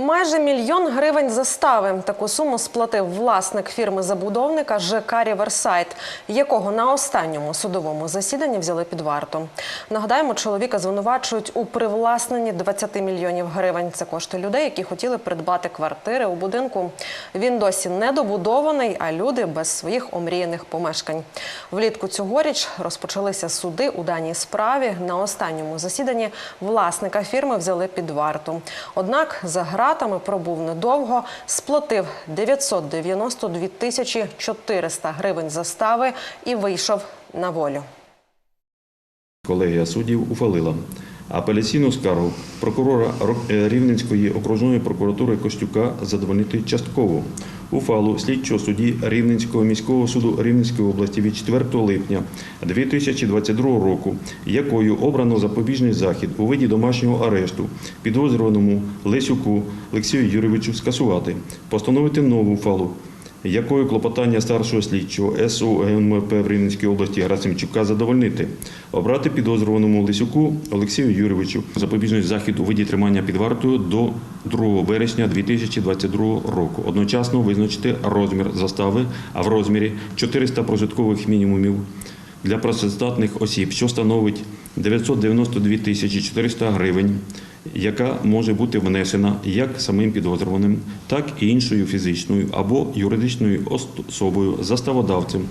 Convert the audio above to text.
Майже мільйон гривень застави. Таку суму сплатив власник фірми-забудовника ЖК Ріверсайт, якого на останньому судовому засіданні взяли під варту. Нагадаємо, чоловіка звинувачують у привласненні 20 мільйонів гривень. Це кошти людей, які хотіли придбати квартири у будинку. Він досі недобудований, а люди без своїх омріяних помешкань. Влітку цьогоріч розпочалися суди у даній справі. На останньому засіданні власника фірми взяли під варту. Однак за гратами пробув недовго, сплатив 992 тисячі 400 гривень застави і вийшов на волю. Колегія суддів ухвалила апеляційну скаргу прокурора Ро- е, Рівненської окружної прокуратури Костюка задовольнити частково. Ухвалу слідчого судді Рівненського міського суду Рівненської області від 4 липня 2022 року, якою обрано запобіжний захід у виді домашнього арешту підозрюваному Лесюку Олексію Юрійовичу скасувати, постановити нову ухвалу якою клопотання старшого слідчого СУ ГНМП в Рівненській області Грацимчука задовольнити, обрати підозрюваному Лисюку Олексію Юрійовичу. Запобіжний захід у виді тримання під вартою до 2 вересня 2022 року. Одночасно визначити розмір застави, а в розмірі 400 прожиткових мінімумів для працездатних осіб, що становить 992 тисячі 400 гривень, яка може бути внесена як самим підозрюваним, так і іншою фізичною або юридичною особою, заставодавцем